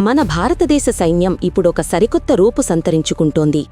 మన భారతదేశ సైన్యం ఇప్పుడొక సరికొత్త రూపు సంతరించుకుంటోంది.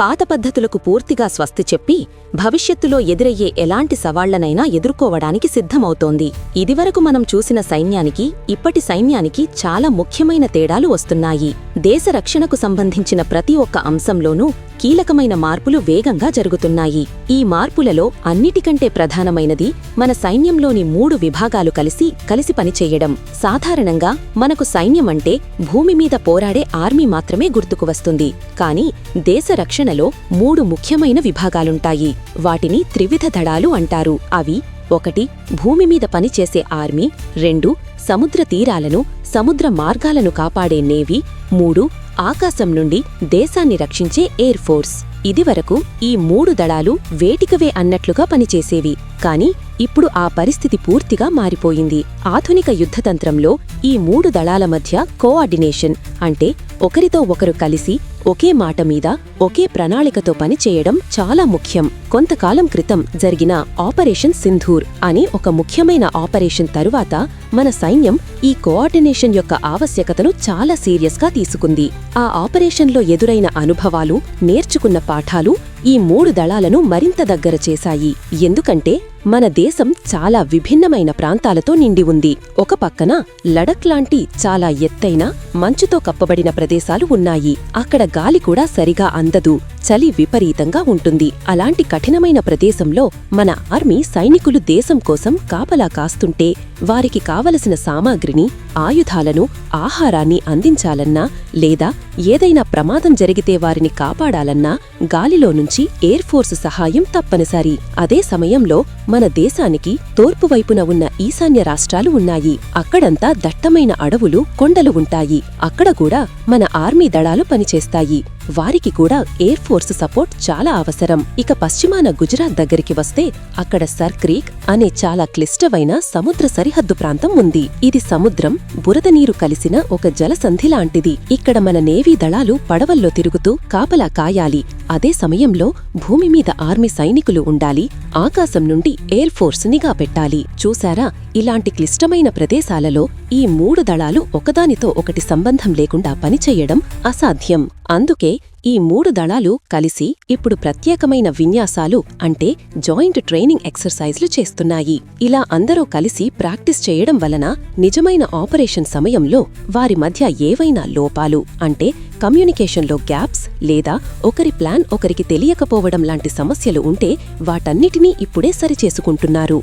పాత పద్ధతులకు పూర్తిగా స్వస్తి చెప్పి భవిష్యత్తులో ఎదురయ్యే ఎలాంటి సవాళ్ళనైనా ఎదుర్కోవడానికి సిద్ధమవుతోంది. ఇదివరకు మనం చూసిన సైన్యానికి ఇప్పటి సైన్యానికి చాలా ముఖ్యమైన తేడాలు వస్తున్నాయి. దేశ రక్షణకు సంబంధించిన ప్రతి ఒక్క అంశంలోనూ కీలకమైన మార్పులు వేగంగా జరుగుతున్నాయి. ఈ మార్పులలో అన్నిటికంటే ప్రధానమైనది మన సైన్యంలోని మూడు విభాగాలు కలిసి కలిసి పనిచేయడం. సాధారణంగా మనకు సైన్యం అంటే భూమి మీద పోరాడే ఆర్మీ మాత్రమే గుర్తుకు వస్తుంది. కానీ దేశ రక్షణలో మూడు ముఖ్యమైన విభాగాలుంటాయి. వాటిని త్రివిధ దళాలు అంటారు. అవి ఒకటి భూమి మీద పనిచేసే ఆర్మీ రెండు సముద్ర తీరాలను సముద్ర మార్గాలను కాపాడే నేవీ మూడు ఆకాశం నుండి దేశాన్ని రక్షించే ఎయిర్ ఫోర్స్. ఇదివరకు ఈ మూడు దళాలు వేటికవే అన్నట్లుగా పనిచేసేవి. కానీ ఇప్పుడు ఆ పరిస్థితి పూర్తిగా మారిపోయింది. ఆధునిక యుద్ధతంత్రంలో ఈ మూడు దళాల మధ్య కోఆర్డినేషన్ అంటే ఒకరితో ఒకరు కలిసి ఒకే మాట మీద ఒకే ప్రణాళికతో పనిచేయడం చాలా ముఖ్యం. కొంతకాలం క్రితం జరిగిన ఆపరేషన్ సింధూర్ అని ఒక ముఖ్యమైన ఆపరేషన్ తరువాత మన సైన్యం ఈ కోఆర్డినేషన్ యొక్క ఆవశ్యకతను చాలా సీరియస్గా తీసుకుంది. ఆ ఆపరేషన్లో ఎదురైన అనుభవాలు నేర్చుకున్న పాఠాలు ఈ మూడు దళాలను మరింత దగ్గర చేశాయి. ఎందుకంటే మన దేశం చాలా విభిన్నమైన ప్రాంతాలతో నిండి ఉంది. ఒక పక్కన లడక్ లాంటి చాలా ఎత్తైన మంచుతో కప్పబడిన ప్రదేశాలు ఉన్నాయి. అక్కడ గాలి కూడా సరిగా అందదు చలి విపరీతంగా ఉంటుంది. అలాంటి కఠినమైన ప్రదేశంలో మన ఆర్మీ సైనికులు దేశం కోసం కాపలా కాస్తుంటే వారికి కావలసిన సామాగ్రిని ఆయుధాలను ఆహారాన్ని అందించాలన్నా లేదా ఏదైనా ప్రమాదం జరిగితే వారిని కాపాడాలన్నా గాలిలో నుంచి ఎయిర్ ఫోర్స్ సహాయం తప్పనిసరి. అదే సమయంలో మన దేశానికి తూర్పు వైపున ఉన్న ఈశాన్య రాష్ట్రాలు ఉన్నాయి. అక్కడంతా దట్టమైన అడవులు కొండలు ఉంటాయి. అక్కడ కూడా మన ఆర్మీ దళాలు పనిచేస్తాయి. వారికి కూడా ఎయిర్ ఫోర్స్ సపోర్ట్ చాలా అవసరం. ఇక పశ్చిమాన గుజరాత్ దగ్గరికి వస్తే అక్కడ సర్ క్రీక్ అనే చాలా క్లిష్టమైన సముద్ర సరిహద్దు ప్రాంతం ఉంది. ఇది సముద్రం బురద నీరు కలిసిన ఒక జలసంధి లాంటిది. ఇక్కడ మన నేవీ దళాలు పడవల్లో తిరుగుతూ కాపలా కాయాలి. అదే సమయంలో భూమి మీద ఆర్మీ సైనికులు ఉండాలి ఆకాశం నుండి ఎయిర్ ఫోర్స్ నిఘా పెట్టాలి. చూశారా? ఇలాంటి క్లిష్టమైన ప్రదేశాలలో ఈ మూడు దళాలు ఒకదానితో ఒకటి సంబంధం లేకుండా పనిచేయడం అసాధ్యం. అందుకే ఈ మూడు దళాలు కలిసి ఇప్పుడు ప్రత్యేకమైన విన్యాసాలు అంటే జాయింట్ ట్రైనింగ్ ఎక్సర్సైజ్లు చేస్తున్నాయి. ఇలా అందరూ కలిసి ప్రాక్టీస్ చేయడం వలన నిజమైన ఆపరేషన్ సమయంలో వారి మధ్య ఏవైనా లోపాలు అంటే కమ్యూనికేషన్లో గ్యాప్స్ లేదా ఒకరి ప్లాన్ ఒకరికి తెలియకపోవడం లాంటి సమస్యలు ఉంటే వాటన్నిటినీ ఇప్పుడే సరిచేసుకుంటున్నారు.